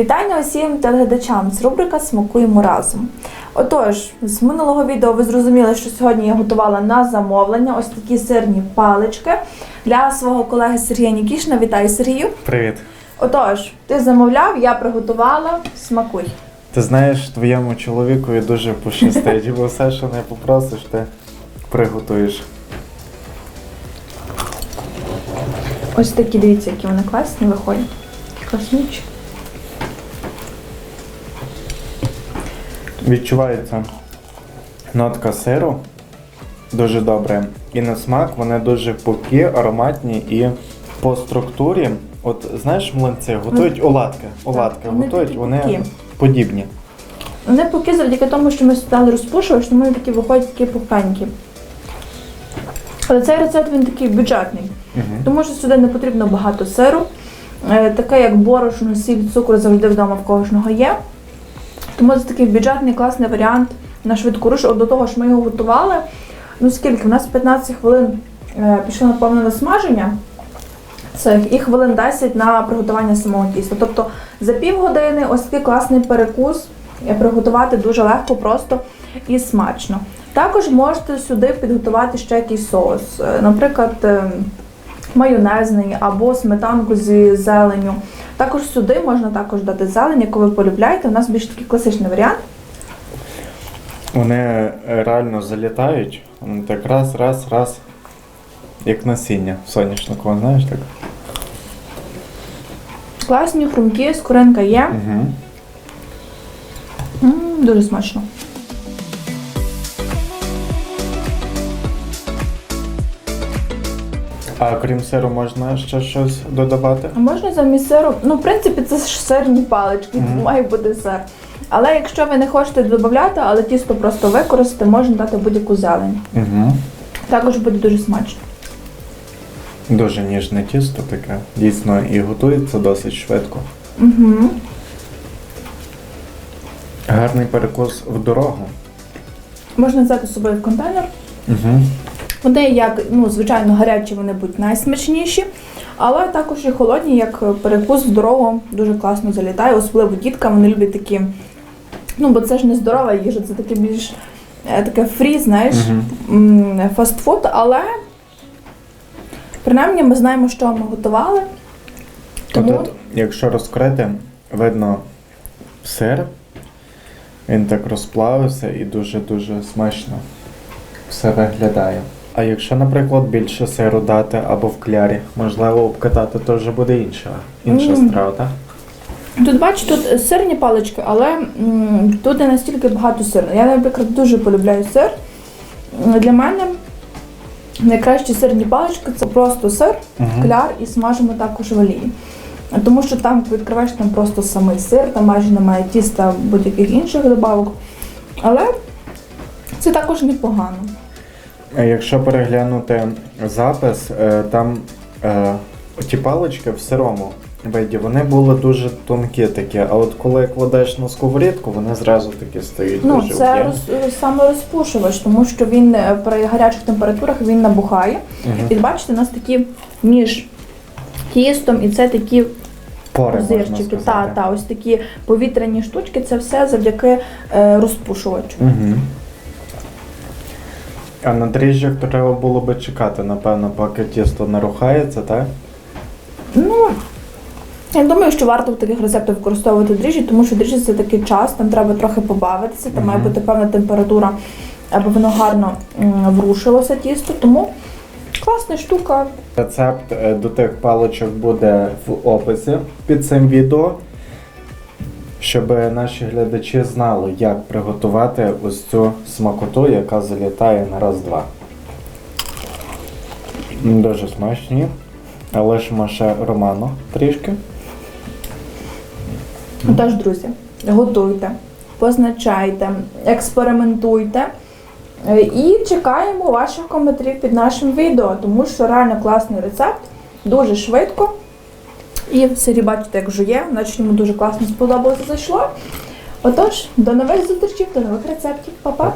Вітання усім телеглядачам з рубрика Смакуємо разом. Отож, з минулого відео ви зрозуміли, що сьогодні я готувала на замовлення ось такі сирні палички для свого колеги Сергія Нікішина. Вітаю Сергію. Привіт. Отож, ти замовляв, я приготувала. Смакуй. Ти знаєш, твоєму чоловікові дуже пощастить, бо все, що не попросиш, ти приготуєш. Ось такі, дивіться, які вони класні виходять. Класнючі. Відчувається нотка сиру дуже добре. І на смак вони дуже пухкі, ароматні і по структурі. От знаєш, млинці готують оладки. Оладки вони готують, такі вони пухкі. подібні. Вони поки завдяки тому, що ми стали розпушувати, що вони такі виходять такі пухенькі. Але цей рецепт він такий бюджетний. Угу. Тому що сюди не потрібно багато сиру. Е, Таке як борошно, сіль, цукор завжди вдома в кожного є. Тому це такий бюджетний класний варіант на швидку руш. От до того ж ми його готували. Ну скільки? У нас 15 хвилин е, пішло напевно на смаження. Цих і хвилин 10 на приготування самого тіста. Тобто за півгодини ось такий класний перекус е, приготувати дуже легко, просто і смачно. Також можете сюди підготувати ще якийсь соус. Е, Наприклад, е, майонезний або сметанку зі зеленню. Також сюди можна також дати зелень, яку ви полюбляєте. У нас більш такий класичний варіант. Вони реально залітають. Вони так раз, раз, раз. Як насіння соняшникове, знаєш так? Класні, хрумкі, скоринка є. Угу. М, дуже смачно. А крім сиру можна ще щось додавати? А можна замість сиру? Ну, в принципі, це ж сирні палички, тут має бути сир. Але якщо ви не хочете додати, але тісто просто використати, можна дати будь-яку зелень. Угу. Також буде дуже смачно. Дуже ніжне тісто таке. Дійсно, і готується досить швидко. Угу. Гарний перекус в дорогу. Можна взяти з собою в контейнер. Угу. Вони як, ну, звичайно, гарячі вони будуть найсмачніші, але також і холодні, як перекус в дорогу, дуже класно залітає, особливо діткам, вони люблять такі. Ну, бо це ж не здорова їжа, це таке більш е, таке фрі, знаєш, Угу. фастфуд, але принаймні ми знаємо, що ми готували. Тому Тут, якщо розкрити, видно сир. Він так розплавився і дуже-дуже смачно все виглядає. А якщо, наприклад, більше сиру дати або в клярі, можливо, обкатати, то вже буде інша, інша Мгм. страва, так? тут бачиш, тут сирні палички, але м, тут не настільки багато сиру. Я, наприклад, дуже полюбляю сир. Для мене найкращі сирні палички це просто сир, Мгм. кляр і смажимо також в олії. Тому що там відкриваєш там просто самий сир, там майже немає тіста будь-яких інших добавок. Але це також непогано. А Якщо переглянути запис, е, там е, ті палички в сирому виді, вони були дуже тонкі такі, а от коли кладеш на сковорідку, вони зразу такі стають Ну, дуже це роз, саме розпушувач, тому що він е, при гарячих температурах він набухає. Мгм. І бачите, у нас такі між тістом і це такі зирчики. Та, та, ось такі повітряні штучки, це все завдяки е, розпушувачу. Угу. А на дріжджах треба було би чекати, напевно, поки тісто нарухається, так? Ну, я думаю, що варто в таких рецептах використовувати дріжджі, тому що дріжджі це такий час, там треба трохи побавитися, там має бути певна температура, аби воно гарно м, врушилося тісто. Тому класна штука. Рецепт е, до тих паличок буде в описі під цим відео, щоб наші глядачі знали, як приготувати ось цю смакоту, яка залітає на раз-два. Дуже смачні. Ми ще роману трішки. Тож, друзі, готуйте, позначайте, експериментуйте. Е, І чекаємо ваших коментарів під нашим відео, тому що реально класний рецепт, дуже швидко. І сирі бачите, як жує, наче йому дуже класно сподобалося зайшло. Отож, до нових зустрічей, до нових рецептів. Па-па.